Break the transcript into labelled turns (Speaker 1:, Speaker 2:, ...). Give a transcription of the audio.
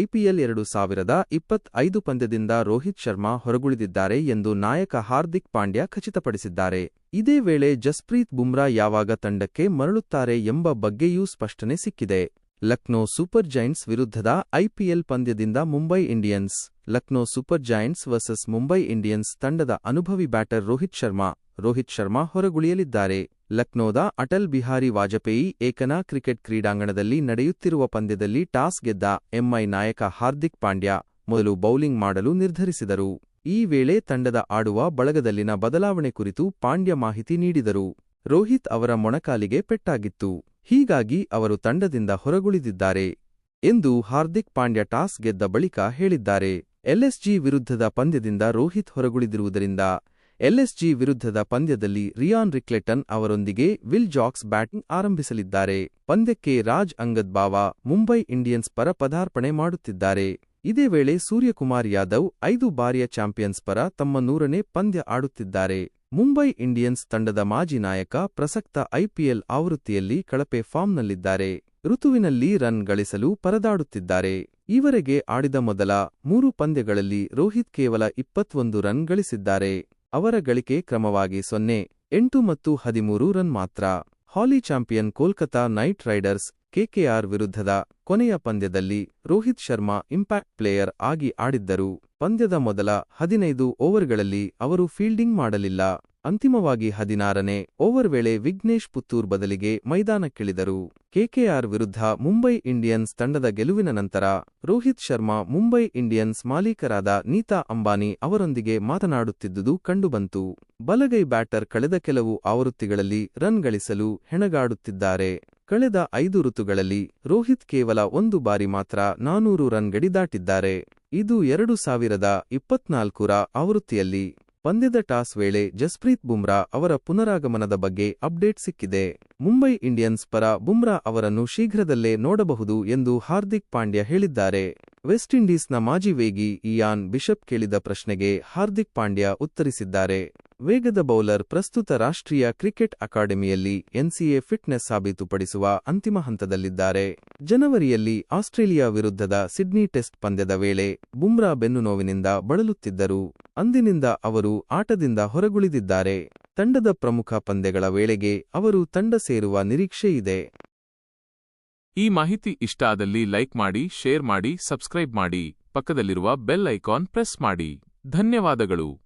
Speaker 1: IPL ಎರಡು ಸಾವಿರದ ಇಪ್ಪತ್ತೈದು ಪಂದ್ಯದಿಂದ ರೋಹಿತ್ ಶರ್ಮಾ ಹೊರಗುಳಿದಿದ್ದಾರೆ ಎಂದು ನಾಯಕ ಹಾರ್ದಿಕ್ ಪಾಂಡ್ಯ ಖಚಿತಪಡಿಸಿದ್ದಾರೆ. ಇದೇ ವೇಳೆ ಜಸ್ಪ್ರೀತ್ ಬುಮ್ರಾ ಯಾವಾಗ ತಂಡಕ್ಕೆ ಮರಳುತ್ತಾರೆ ಎಂಬ ಬಗ್ಗೆಯೂ ಸ್ಪಷ್ಟನೆ ಸಿಕ್ಕಿದೆ. ಲಕ್ನೋ ಸೂಪರ್ ಜೈಂಟ್ಸ್ ವಿರುದ್ಧದ IPL ಪಂದ್ಯದಿಂದ Mumbai Indians, Lucknow super giants versus Mumbai Indians ತಂಡದ ಅನುಭವಿ ಬ್ಯಾಟರ್ ರೋಹಿತ್ ಶರ್ಮಾ ರೋಹಿತ್ ಶರ್ಮಾ ಹೊರಗುಳಿಯಲಿದ್ದಾರೆ. ಲಕ್ನೋದ ಅಟಲ್ ಬಿಹಾರಿ ವಾಜಪೇಯಿ ಏಕನಾ ಕ್ರಿಕೆಟ್ ಕ್ರೀಡಾಂಗಣದಲ್ಲಿ ನಡೆಯುತ್ತಿರುವ ಪಂದ್ಯದಲ್ಲಿ ಟಾಸ್ ಗೆದ್ದ ಎಂಐ ನಾಯಕ ಹಾರ್ದಿಕ್ ಪಾಂಡ್ಯ ಮೊದಲು ಬೌಲಿಂಗ್ ಮಾಡಲು ನಿರ್ಧರಿಸಿದರು. ಈ ವೇಳೆ ತಂಡದ ಆಡುವ ಬಳಗದಲ್ಲಿನ ಬದಲಾವಣೆ ಕುರಿತು ಪಾಂಡ್ಯ ಮಾಹಿತಿ ನೀಡಿದರು. ರೋಹಿತ್ ಅವರ ಮೊಣಕಾಲಿಗೆ ಪೆಟ್ಟಾಗಿತ್ತು. ಹೀಗಾಗಿ ಅವರು ತಂಡದಿಂದ ಹೊರಗುಳಿದಿದ್ದಾರೆ ಎಂದು ಹಾರ್ದಿಕ್ ಪಾಂಡ್ಯ ಟಾಸ್ ಗೆದ್ದ ಬಳಿಕ ಹೇಳಿದ್ದಾರೆ. ಎಲ್ಎಸ್ಜಿ ವಿರುದ್ಧದ ಪಂದ್ಯದಿಂದ ರೋಹಿತ್ ಹೊರಗುಳಿದಿರುವುದರಿಂದ ಎಲ್ಎಸ್ಜಿ ವಿರುದ್ಧದ ಪಂದ್ಯದಲ್ಲಿ ರಿಯಾನ್ ರಿಕ್ಲೆಟನ್ ಅವರೊಂದಿಗೆ ವಿಲ್ ಜಾಕ್ಸ್ ಬ್ಯಾಟಿಂಗ್ ಆರಂಭಿಸಲಿದ್ದಾರೆ. ಪಂದ್ಯಕ್ಕೆ ರಾಜ್ ಅಂಗದ್ ಬಾವಾ ಮುಂಬೈ ಇಂಡಿಯನ್ಸ್ ಪರ ಪದಾರ್ಪಣೆ ಮಾಡುತ್ತಿದ್ದಾರೆ. ಇದೇ ವೇಳೆ ಸೂರ್ಯಕುಮಾರ್ ಯಾದವ್ ಐದು ಬಾರಿಯ ಚಾಂಪಿಯನ್ಸ್ ಪರ ತಮ್ಮ ನೂರನೇ ಪಂದ್ಯ ಆಡುತ್ತಿದ್ದಾರೆ. ಮುಂಬೈ ಇಂಡಿಯನ್ಸ್ ತಂಡದ ಮಾಜಿ ನಾಯಕ ಪ್ರಸಕ್ತ ಐಪಿಎಲ್ ಆವೃತ್ತಿಯಲ್ಲಿ ಕಳಪೆ ಫಾರ್ಮ್ನಲ್ಲಿದ್ದಾರೆ. ಋತುವಿನಲ್ಲಿ ರನ್ ಗಳಿಸಲು ಪರದಾಡುತ್ತಿದ್ದಾರೆ. ಈವರೆಗೆ ಆಡಿದ ಮೊದಲ ಮೂರು ಪಂದ್ಯಗಳಲ್ಲಿ ರೋಹಿತ್ ಕೇವಲ ಇಪ್ಪತ್ತೊಂದು ರನ್ ಗಳಿಸಿದ್ದಾರೆ. ಅವರ ಗಳಿಕೆ ಕ್ರಮವಾಗಿ ಸೊನ್ನೆ, ಎಂಟು ಮತ್ತು ಹದಿಮೂರು ರನ್ ಮಾತ್ರ. ಹಾಲಿ champion Kolkata knight riders KKR ವಿರುದ್ಧದ ಕೊನೆಯ ಪಂದ್ಯದಲ್ಲಿ ರೋಹಿತ್ ಶರ್ಮಾ ಇಂಪ್ಯಾಕ್ಟ್ ಪ್ಲೇಯರ್ ಆಗಿ ಆಡಿದ್ದರು. ಪಂದ್ಯದ ಮೊದಲ ಹದಿನೈದು ಓವರ್ಗಳಲ್ಲಿ ಅವರು ಫೀಲ್ಡಿಂಗ್ ಮಾಡಲಿಲ್ಲ. ಅಂತಿಮವಾಗಿ ಹದಿನಾರನೇ ಓವರ್ ವೇಳೆ ವಿಘ್ನೇಶ್ ಪುತ್ತೂರ್ ಬದಲಿಗೆ ಮೈದಾನಕ್ಕಿಳಿದರು. ಕೆಕೆಆರ್ ವಿರುದ್ಧ ಮುಂಬೈ ಇಂಡಿಯನ್ಸ್ ತಂಡದ ಗೆಲುವಿನ ನಂತರ ರೋಹಿತ್ ಶರ್ಮಾ, ಮುಂಬೈ ಇಂಡಿಯನ್ಸ್ ಮಾಲೀಕರಾದ ನೀತಾ ಅಂಬಾನಿ ಅವರೊಂದಿಗೆ ಮಾತನಾಡುತ್ತಿದ್ದುದು ಕಂಡುಬಂತು. ಬಲಗೈ ಬ್ಯಾಟರ್ ಕಳೆದ ಕೆಲವು ಆವೃತ್ತಿಗಳಲ್ಲಿ ರನ್ ಗಳಿಸಲು ಹೆಣಗಾಡುತ್ತಿದ್ದಾರೆ. ಕಳೆದ ಐದು ಋತುಗಳಲ್ಲಿ ರೋಹಿತ್ ಕೇವಲ ಒಂದು ಬಾರಿ ಮಾತ್ರ ನಾನೂರು ರನ್ ಗಡಿ ದಾಟಿದ್ದಾರೆ. ಇದು ಎರಡು ಸಾವಿರದ ಇಪ್ಪತ್ನಾಲ್ಕುರ ಆವೃತ್ತಿಯಲ್ಲಿ ಪಂದ್ಯದ ಟಾಸ್ ವೇಳೆ ಜಸ್ಪ್ರೀತ್ ಬುಮ್ರಾ ಅವರ ಪುನರಾಗಮನದ ಬಗ್ಗೆ ಅಪ್ಡೇಟ್ ಸಿಕ್ಕಿದೆ. ಮುಂಬೈ ಇಂಡಿಯನ್ಸ್ ಪರ ಬುಮ್ರಾ ಅವರನ್ನು ಶೀಘ್ರದಲ್ಲೇ ನೋಡಬಹುದು ಎಂದು ಹಾರ್ದಿಕ್ ಪಾಂಡ್ಯ ಹೇಳಿದ್ದಾರೆ. ವೆಸ್ಟ್ ಇಂಡೀಸ್ನ ಮಾಜಿ ವೇಗಿ ಇಯಾನ್ ಬಿಷಪ್ ಕೇಳಿದ ಪ್ರಶ್ನೆಗೆ ಹಾರ್ದಿಕ್ ಪಾಂಡ್ಯ ಉತ್ತರಿಸಿದ್ದಾರೆ. ವೇಗದ ಬೌಲರ್ ಪ್ರಸ್ತುತ ರಾಷ್ಟ್ರೀಯ ಕ್ರಿಕೆಟ್ ಅಕಾಡೆಮಿಯಲ್ಲಿ ಎನ್ಸಿಎ ಫಿಟ್ನೆಸ್ ಸಾಬೀತುಪಡಿಸುವ ಅಂತಿಮ ಹಂತದಲ್ಲಿದ್ದಾರೆ. ಜನವರಿಯಲ್ಲಿ ಆಸ್ಟ್ರೇಲಿಯಾ ವಿರುದ್ಧದ ಸಿಡ್ನಿ ಟೆಸ್ಟ್ ಪಂದ್ಯದ ವೇಳೆ ಬುಮ್ರಾ ಬೆನ್ನು ನೋವಿನಿಂದ ಬಳಲುತ್ತಿದ್ದರು. ಅಂದಿನಿಂದ ಅವರು ಆಟದಿಂದ ಹೊರಗುಳಿದಿದ್ದಾರೆ. ತಂಡದ ಪ್ರಮುಖ ಪಂದ್ಯಗಳ ವೇಳೆಗೆ ಅವರು ತಂಡ ಸೇರುವ ನಿರೀಕ್ಷೆಯಿದೆ
Speaker 2: ಈ ಮಾಹಿತಿ ಇಷ್ಟ ಆದಲ್ಲಿ ಲೈಕ್ ಮಾಡಿ, ಶೇರ್ ಮಾಡಿ, ಸಬ್ಸ್ಕ್ರೈಬ್ ಮಾಡಿ. ಪಕ್ಕದಲ್ಲಿರುವ ಬೆಲ್ ಐಕಾನ್ ಪ್ರೆಸ್ ಮಾಡಿ. ಧನ್ಯವಾದಗಳು.